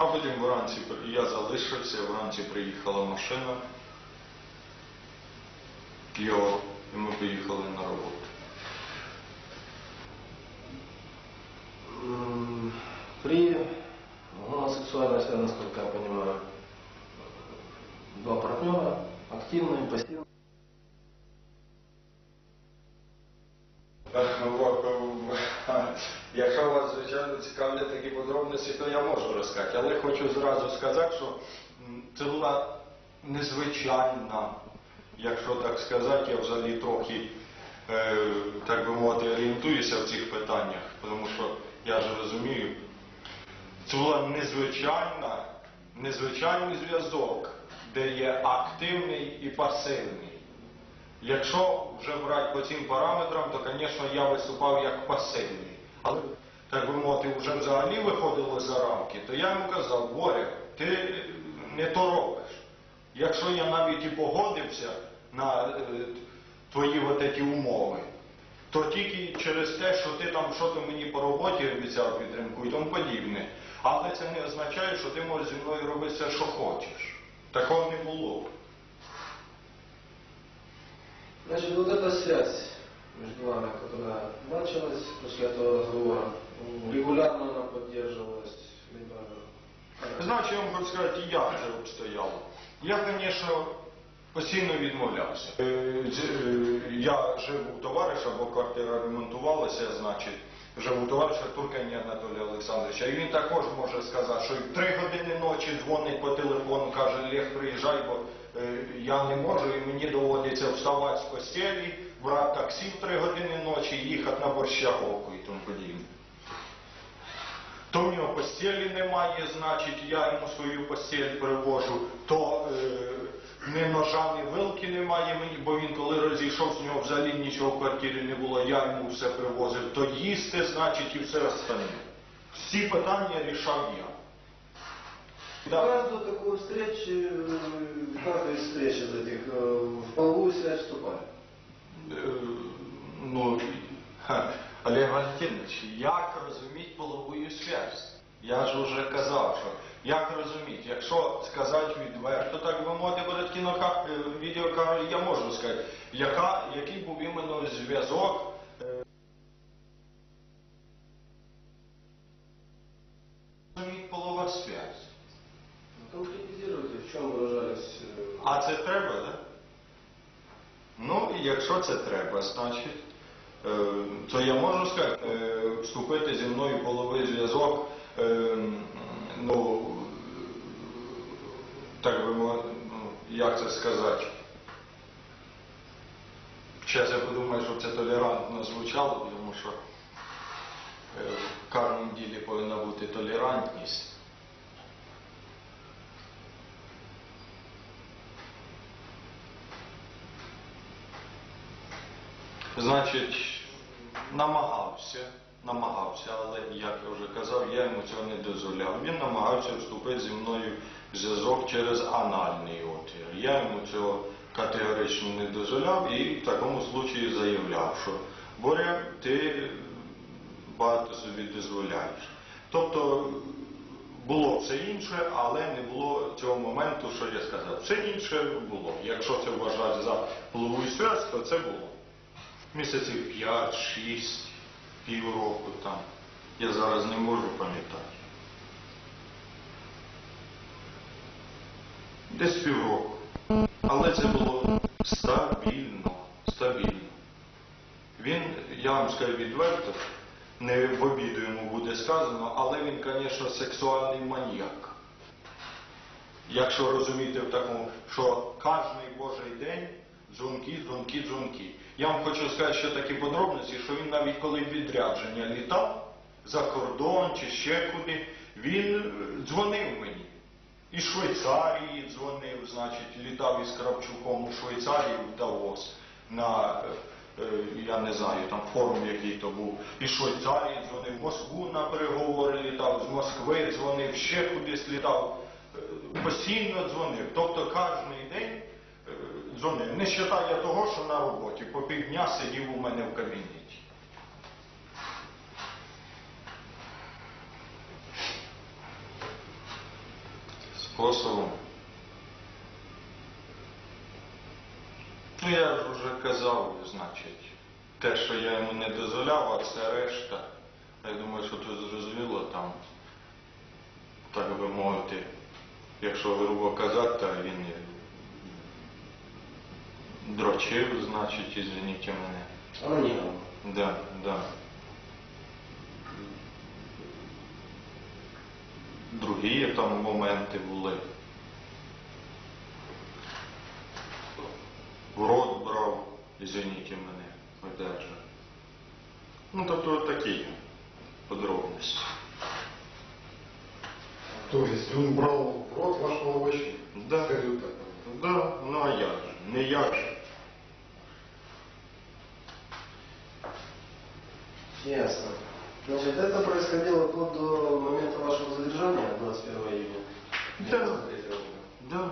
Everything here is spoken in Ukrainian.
А потім вранці при- я залишився, вранці приїхала машина. Його, і ми поїхали на роботу. М, При гомосексуальности, насколько я понимаю, два партнера, активные, пассивные. То я можу розказати. Але хочу зразу сказати, що це була незвичайна, якщо так сказати, я взагалі трохи, е, так би мовити, орієнтуюся в цих питаннях, тому що я ж розумію, це була незвичайна, незвичайний зв'язок, де є активний і пасивний. Якщо вже брати по цим параметрам, то, звісно, я виступав як пасивний. Але, так би мовити, вже взагалі виходило за рамки, то я йому казав, Боря, ти не то робиш. Якщо я навіть і погодився на е, твої от умови, то тільки через те, що ти там що то мені по роботі обіцяв підтримку і тому подібне. Але це не означає, що ти можеш зі мною робити все, що хочеш. Такого не було. Значит, вот эта связь между вами, которая началась после этого разговора, регулярно она поддерживалась, либо... Знаєш, я вам хочу сказати, і як це обстояло. Я, звісно, постійно відмовлявся. Е, е, Я жив у товариша, бо квартира ремонтувалася, значить, жив у товариша Туркані Анатолія Олександровича. І він також може сказати, що три години ночі дзвонить по телефону, каже, Олег, приїжджай, бо я не можу, і мені доводиться вставати з постелі, брати таксі в три години ночі, їхати на Борщаговку і тому подібне. То в нього постелі немає, значить я йому свою постель привожу, то е, ні ножа, ні вилки немає мені, бо він коли розійшов, з нього взагалі нічого в квартирі не було, я йому все привозив, то їсти, значить, і все остальне. Всі питання рішав я. В Да. каждую такую встречу, э, в каждой встрече из этих э, в половую связь вступали. Е, ну, ха, Олег Валентинович, як розуміти половую связь? Я ж вже казав, що як розуміти, якщо сказати відверто, так би мовити, буде кінока, е, відеокамера, я можу сказати, яка, який був іменно зв'язок. треба, так? Ну, і якщо це треба, значить, е, то я можу сказати, е, вступити зі мною половий зв'язок, е, ну, так би мовити, ну, як це сказати. Зараз я подумаю, щоб це толерантно звучало, тому що в кожному ділі повинна бути толерантність. Значить, намагався, намагався, але як я вже казав, я йому цього не дозволяв. Він намагався вступити зі мною в зв'язок через анальний отвір. Я йому цього категорично не дозволяв і в такому случаї заявляв, що Боря, ти багато собі дозволяєш. Тобто було все інше, але не було цього моменту, що я сказав. Все інше було. Якщо це вважати за полову связь, то це було місяців 5, 6, півроку там. Я зараз не можу пам'ятати. Десь півроку. Але це було стабільно, стабільно. Він, я вам скажу відверто, не в обіду йому буде сказано, але він, звісно, сексуальний маніяк. Якщо розуміти в такому, що кожний божий день дзвонки, дзвонки, дзвонки. Я вам хочу сказати, що такі подробності, що він навіть коли відрядження літав за кордон чи ще куди, він е, дзвонив мені. Із Швейцарії дзвонив, значить, літав із Кравчуком у Швейцарію в Давос на, е, е, я не знаю, там форум який то був. Із Швейцарії дзвонив, в Москву на переговори літав, з Москви дзвонив, ще кудись літав. Постійно дзвонив. Тобто кожен день дзвонив. Не вважає того, що на роботі. По півдня сидів у мене в кабінеті. способом. Ну, я ж вже казав, значить, те, що я йому не дозволяв, а це решта. Я думаю, що тут зрозуміло там, так би мовити, якщо грубо казати, то він дрочив, значить, извините мене. Анонімно. Да, да. Другі там моменти були. В рот брав, извините мене, же. Ну, тобто такі подробності. То есть он брал в рот ваш молочник? Да. Скажу так. Да, ну а як же? Не як же. Ясно. Значит, это происходило вплоть до момента вашего задержания 21 июня? Да. Да.